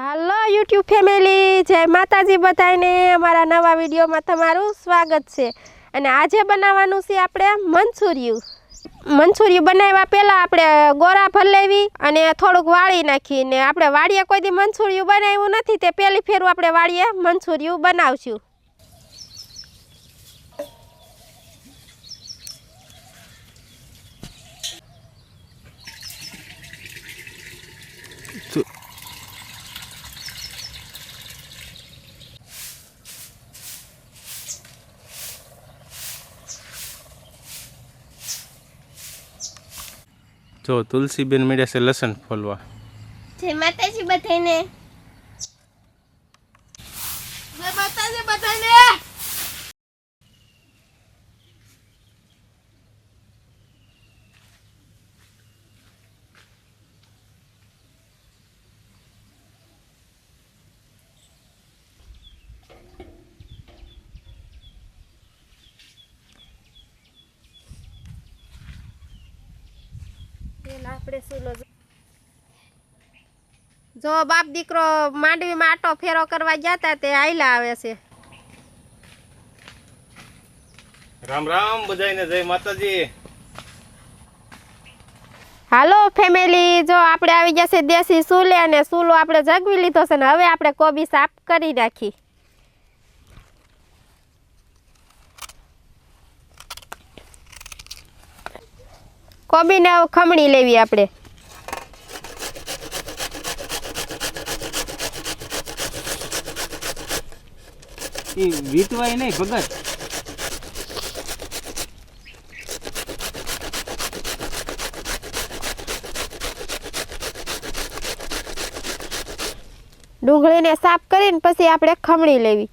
YouTube family, જય માતાજી બધાને. અમારા નવા વિડીયોમાં તમારું સ્વાગત છે. અને આજે બનાવવાનું છે આપણે મંચુરિયું. મંચુરિયું બનાવ્યા પહેલાં આપણે ગોરા ભરલેવી અને થોડુંક વાળી નાખીને આપણે વાળીએ કોઈ દી મંચુરિયું બનાવ્યું નથી તે પહેલી ફેરું આપણે વાળીએ મંચુરિયું બનાવશું. જો તુલસીબેન મળ્યા છે લસણ ફોલવા. જય માતાજી બધાને જય માતાજી બધાને આપણે સુલો જો બાપ દીકરો માંડવીમાં આટો ફેરો કરવા ગયા તા તે આયલા આવે છે. રામ રામ બધાને જય માતાજી. હાલો ફેમિલી જો આપણે આવી ગયા છે દેશી સુલે અને સુલો આપણે જગવી લીધો છે ને હવે આપણે કોબી સાફ કરી નાખી. કોબીને ને ખમણી લેવી આપણે. એ વીટવાય નહીં ભગત. ડુંગળીને સાફ કરીને પછી આપણે ખમણી લેવી.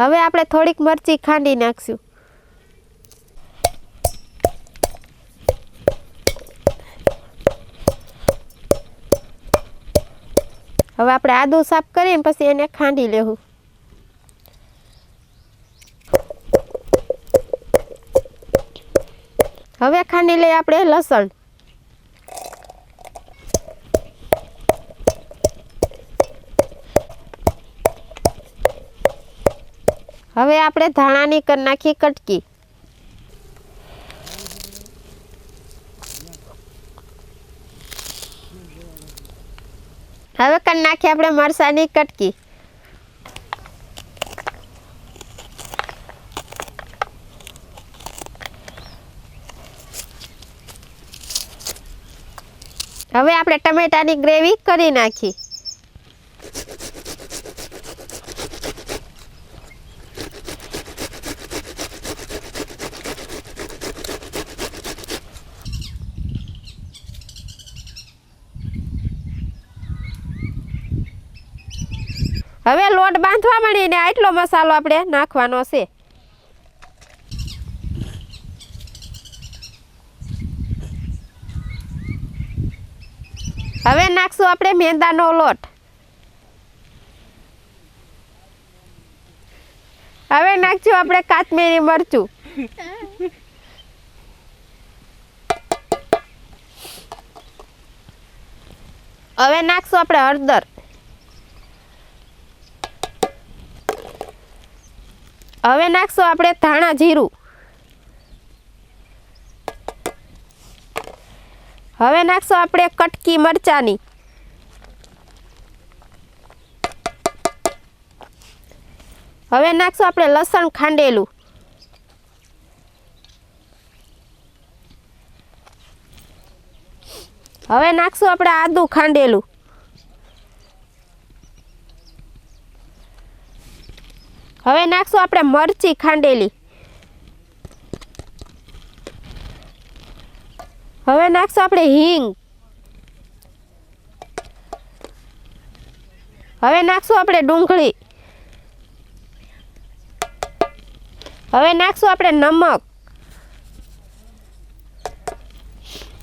હવે આપણે થોડીક મરચી ખાંડી નાખશું. હવે આપણે આદુ સાફ કરીને પછી એને ખાંડી લેવું. હવે ખાંડી લઈએ આપણે લસણ. હવે આપણે ધાણાની કરી નાખી કટકી. હવે કરી નાખીએ આપણે મરસાની કટકી. હવે આપણે ટમેટાની ગ્રેવી કરી નાખી. હવે લોટ બાંધવા માંડીને આટલો મસાલો આપણે નાખવાનો છે. હવે નાખશું આપણે મેંદાનો લોટ. હવે નાખશું આપણે કાશ્મીરી મરચું. હવે નાખશું આપણે હળદર. હવે નાખશું આપણે ધાણા જીરું. હવે નાખશું આપણે કટકી મરચાની. હવે નાખશું આપણે લસણ ખાંડેલું. હવે નાખશું આપણે આદું ખાંડેલું. હવે નાખશું આપણે મરચી ખાંડેલી. હવે નાખશું આપણે હિંગ. હવે નાખશું આપણે ડુંગળી. હવે નાખશું આપણે નમક.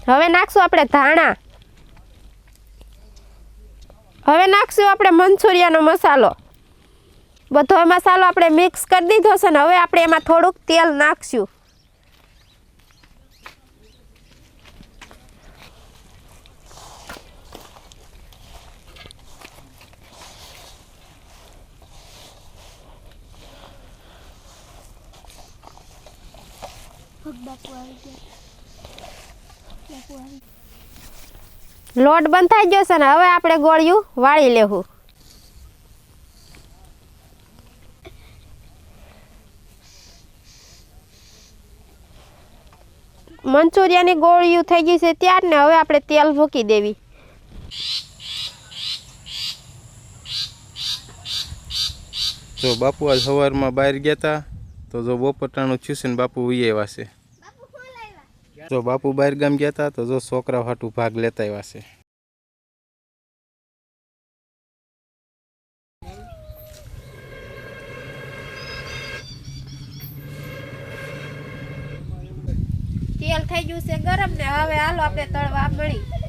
હવે નાખશું આપણે ધાણા. હવે નાખશું આપણે મંચુરિયાનો મસાલો. બધો મસાલો આપણે મિક્સ કરી દીધો છે ને, હવે આપણે એમાં થોડુંક તેલ નાખશું. લોટ બંધ થઈ ગયો છે ને, હવે આપણે ગોળિયું વાળી લેવું. મંચુરિયાની ગોળિયું થઈ ગઈ છે ત્યાર ને હવે આપણે તેલ મૂકી દેવી. જો બાપુ આજ સવારમાં બહાર ગયા હતા તો જો બપોટાણું થયું છે ને બાપુ ઉઈ આવ્યા છે. જો બાપુ બહાર ગામ ગયા હતા તો જો છોકરા હાટું ભાગ લેતા આવ્યા છે. ને હવે હાલો આપણે તળવા મળી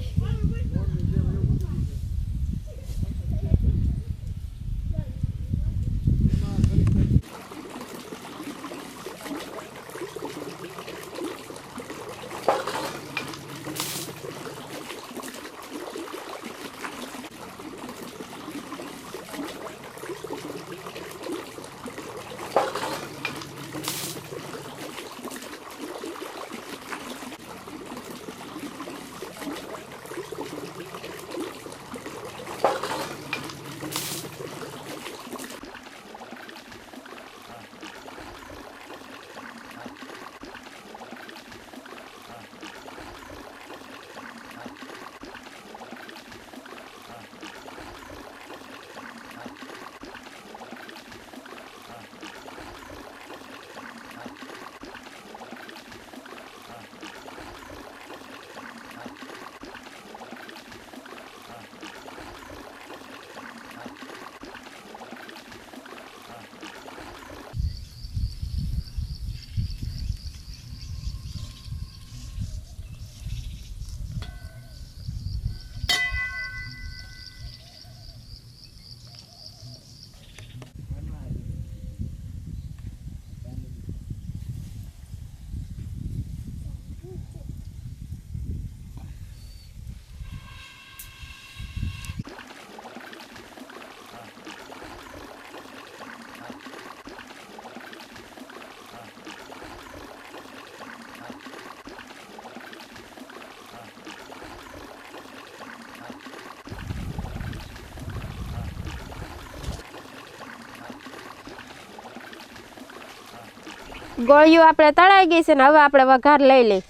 ગોળિયું આપણે તળાઈ ગઈ છે ને હવે આપણે વઘાર લઈ લઈ.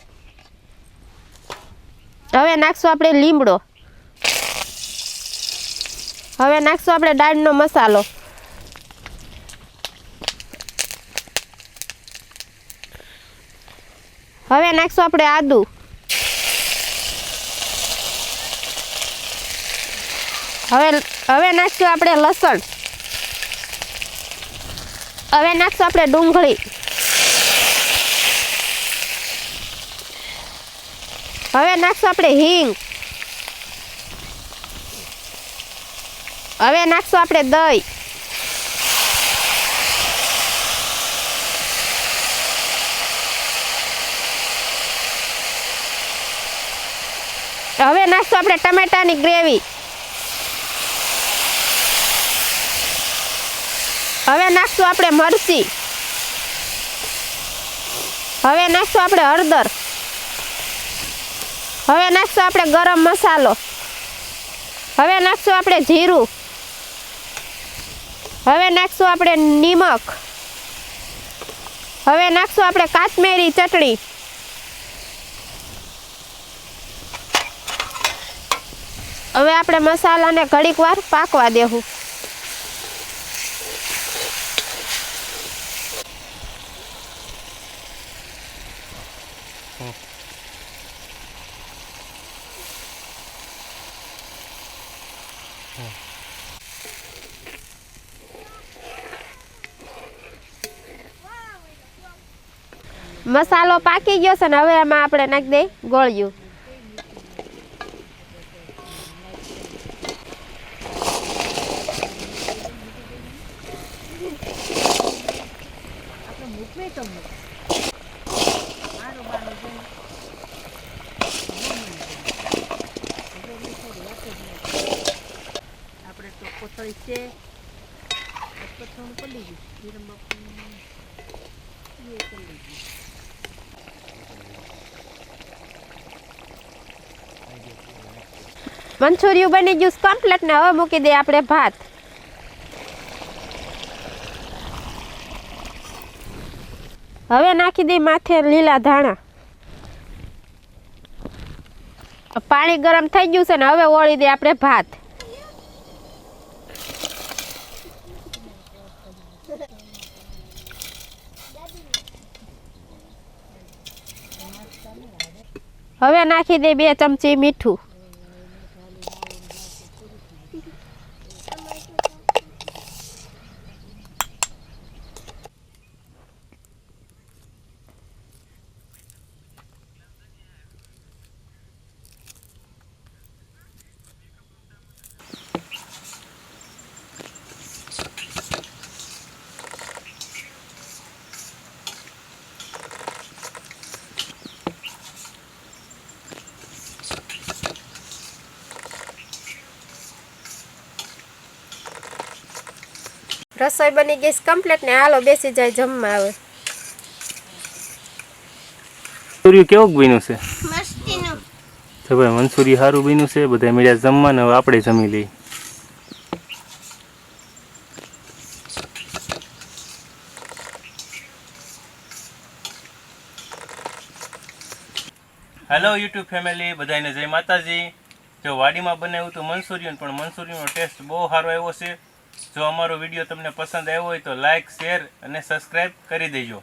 હવે નાખશું આપણે લીમડો. હવે નાખશું આપણે દાળનો મસાલો. હવે નાખશું આપણે આદુ. હવે હવે નાખશું આપણે લસણ. હવે નાખશું આપણે ડુંગળી. હવે નાખશું આપણે હિંગ. હવે નાખશું આપણે દહીં. હવે નાખશું આપણે ટમેટાની ગ્રેવી. હવે નાખશું આપણે મરચી. હવે નાખશું આપણે હળદર. હવે નાખશું આપણે ગરમ મસાલો. હવે નાખશું આપણે જીરું. હવે નાખશું આપણે નિમક. હવે નાખશું આપણે કાશ્મીરી ચટણી. હવે આપણે મસાલાને ઘડીક વાર પાકવા દેવું મસાલો પાકી ગયો છે ને હવે એમાં આપણે નાખી દઈ ગોળ્યું. આપણે તો કોથળી છે. થોડું પડી ગયું. મંચુરિયું બની ગયું કમ્પ્લીટ ને હવે મૂકી દઈએ આપણે ભાત. હવે નાખી દઈએ માથે લીલા ધાણા. પાણી ગરમ થઈ ગયું છે ને હવે ઓળી દઈએ આપણે ભાત. હવે નાખી દઈએ બે ચમચી મીઠું. રસોઈ બની ગઈ કમ્પ્લીટ ને હાલો બેસી જાય જમવા આવે મંચુરિયું કેવું બન્યું છે? તો ભાઈ સારું બન્યું છે બધા મળ્યા જમવાને હવે આપણે જમી લઈએ. હેલો યુટ્યુબ ફેમિલી બધાને જય માતાજી. જો વાડીમાં બનાવ્યું તો મંચુરિયન પણ મંચુરિયનનો ટેસ્ટ બહુ સારો આવ્યો છે. જો અમારો વીડિયો તમને પસંદ આવ્યો હોય તો લાઇક શેર અને સબસ્ક્રાઈબ કરી દેજો.